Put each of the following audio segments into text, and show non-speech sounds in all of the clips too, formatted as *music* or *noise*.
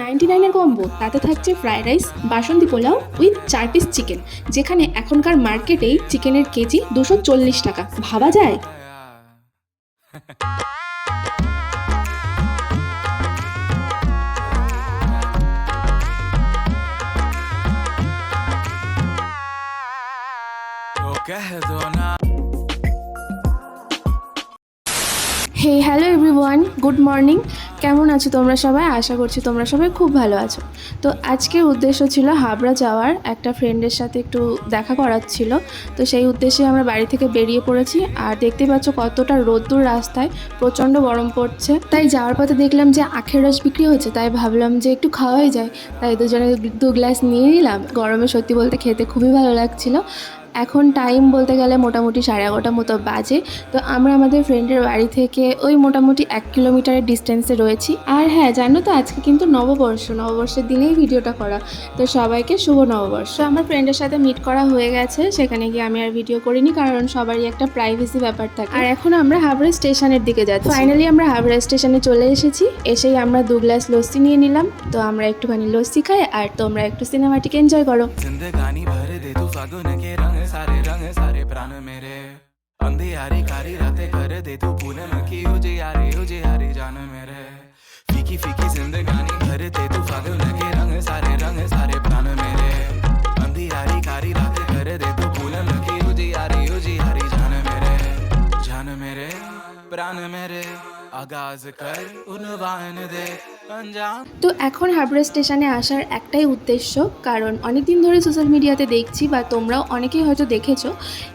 Ninety নাইনের combo তাতে থাকছে fried rice basanti pulao with চার পিস চিকেন যেখানে এখনকার মার্কেটেই চিকেনের কেজি দুশো চল্লিশ টাকা। ভাবা যায়? Hey hello everyone good morning কেমন আছো তোমরা সবাই? আশা করছি তোমরা সবাই খুব ভালো আছো। তো আজকের উদ্দেশ্য ছিল হাবড়া যাওয়ার। একটা ফ্রেন্ডের সাথে একটু দেখা করার ছিল। তো সেই উদ্দেশ্যে আমরা বাড়ি থেকে বেরিয়ে পড়েছি। আর দেখতে পাচ্ছ কতটা রোদ্দুর রাস্তায়। প্রচণ্ড গরম পড়ছে। তাই যাওয়ার পথে দেখলাম যে আখের রস বিক্রি হচ্ছে। তাই ভাবলাম যে একটু খাওয়াই যায়। তাই দুজনে দু গ্লাস নিয়ে নিলাম। গরমে সত্যি বলতে খেতে খুবই ভালো লাগছিল। এখন টাইম বলতে গেলে মোটামুটি সাড়ে এগারোটা মতো বাজে। তো আমরা আমাদের ফ্রেন্ডের বাড়ি থেকে ওই মোটামুটি এক কিলোমিটারের ডিস্টেন্সে রয়েছি। আর হ্যাঁ জানো তো আজকে কিন্তু নববর্ষ, নববর্ষের দিনেই ভিডিওটা করা। তো সবাইকে শুভ নববর্ষ। আমার ফ্রেন্ডের সাথে মিট করা হয়ে গেছে, সেখানে গিয়ে আমি আর ভিডিও করিনি, কারণ সবারই একটা প্রাইভেসি ব্যাপার থাকে। আর এখন আমরা হাবড়া স্টেশনের দিকে যাচ্ছি। ফাইনালি আমরা হাবড়া স্টেশনে চলে এসেছি। এসেই আমরা দু গ্লাস লস্যি নিয়ে নিলাম। তো আমরা একটুখানি লস্যি খাই, আর তোমরা একটু সিনেমাটিকে এনজয় করো। जिंदगानी तू फागुन के रंग, सारे रंग, सारे प्राण मेरे। अंधियारी कारी, रातें कर दे तू पूनम की, उजियारी उजियारी जान मेरे। फीकी फीकी जिंदगानी भर दे तू फागुन के रंग, सारे रंग, सारे प्राण मेरे। अंधियारी कारी, रातें कर दे तू पूनम की, उजियारी उजियारी जान मेरे। जान मेरे, प्राण मेरे, आगाज़ कर, उनवान दे। তো এখন হাবড়া স্টেশনে আসার একটাই উদ্দেশ্য, কারণ অনেক দিন ধরে সোশ্যাল মিডিয়াতে দেখছি বা তোমরাও অনেকেই হয়তো দেখেছ,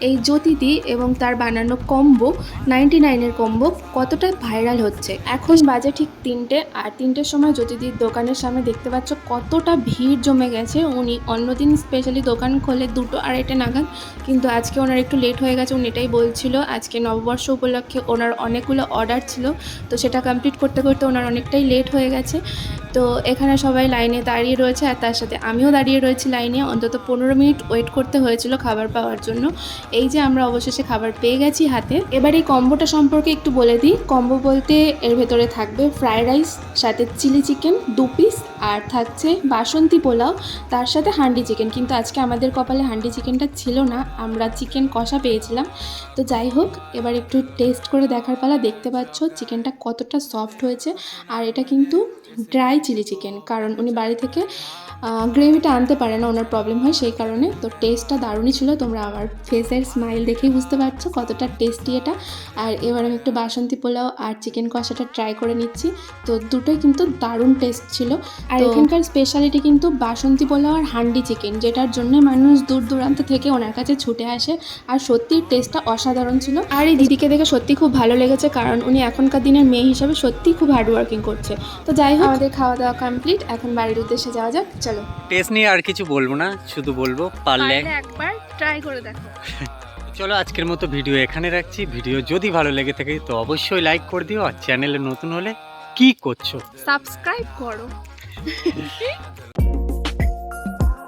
এই জ্যোতিদি এবং তার বানানো কম্বো নাইনটি নাইনের কম্বো কতটা ভাইরাল হচ্ছে। এখন বাজে ঠিক তিনটে, আর তিনটের সময় জ্যোতিদির দোকানের সামনে দেখতে পাচ্ছ কতটা ভিড় জমে গেছে। উনি অন্যদিন স্পেশালি দোকান খোলে দুটো আড়াইটে নাগাদ, কিন্তু আজকে ওনার একটু লেট হয়ে গেছে, উনি এটাই বলছিল। আজকে নববর্ষ উপলক্ষে ওনার অনেকগুলো অর্ডার ছিল, তো সেটা কমপ্লিট করতে করতে ওনার অনেকটাই লেট হয়ে গেছে। আছে তো এখানে সবাই লাইনে দাঁড়িয়ে রয়েছে আর তার সাথে আমিও দাঁড়িয়ে রয়েছি লাইনে। অন্তত পনেরো মিনিট ওয়েট করতে হয়েছিল খাবার পাওয়ার জন্য। এই যে আমরা অবশেষে খাবার পেয়ে গেছি হাতে। এবার এই কম্বোটা সম্পর্কে একটু বলে দিই। কম্বো বলতে এর ভেতরে থাকবে ফ্রায়েড রাইস, সাথে চিলি চিকেন, দু পিস, আর থাকছে বাসন্তী পোলাও, তার সাথে হান্ডি চিকেন। কিন্তু আজকে আমাদের কপালে হান্ডি চিকেনটা ছিল না, আমরা চিকেন কষা পেয়েছিলাম। তো যাই হোক, এবার একটু টেস্ট করে দেখার পালা। দেখতে পাচ্ছ, চিকেনটা কতটা সফট হয়েছে। আর এটা কিন্তু ড্রাই চিলি চিকেন। কারণ উনি বাড়ি থেকে গ্রেভিটা আনতে পারে না ওনার প্রবলেম হয় সেই কারণে। তো টেস্টটা দারুণই ছিল তোমরা আমার ফেসের স্মাইল দেখেই বুঝতে পারছ কতটা টেস্টি এটা। আর এবার আমি একটু বাসন্তী পোলাও আর চিকেন কষাটা ট্রাই করে নিচ্ছি। তো দুটোই কিন্তু দারুণ টেস্ট ছিল। আর এখানকার স্পেশালিটি কিন্তু বাসন্তী পোলাও আর হান্ডি চিকেন যেটার জন্য মানুষ দূর দূরান্ত থেকে ওনার কাছে ছুটে আসে। আর সত্যি টেস্টটা অসাধারণ ছিল। আর এই দিদিকে দেখে সত্যি খুব ভালো লেগেছে কারণ উনি এখনকার দিনের মেয়ে হিসাবে সত্যি খুব হার্ড ওয়ার্কিং করছে। তো যাই হোক আমাদের খাওয়া দাওয়া কমপ্লিট এখন বাড়ির উদ্দেশ্যে যাওয়া যাক। চলো। টেস্ট নিয়ে আর কিছু বলব না শুধু বলব পারলে একবার ট্রাই করে দেখো। *laughs* চলো আজকের মতো ভিডিও এখানে রাখছি। ভিডিও যদি ভালো লেগে থাকে তো অবশ্যই লাইক করে দিও আর চ্যানেলে নতুন হলে কি করছ? সাবস্ক্রাইব করো। *laughs*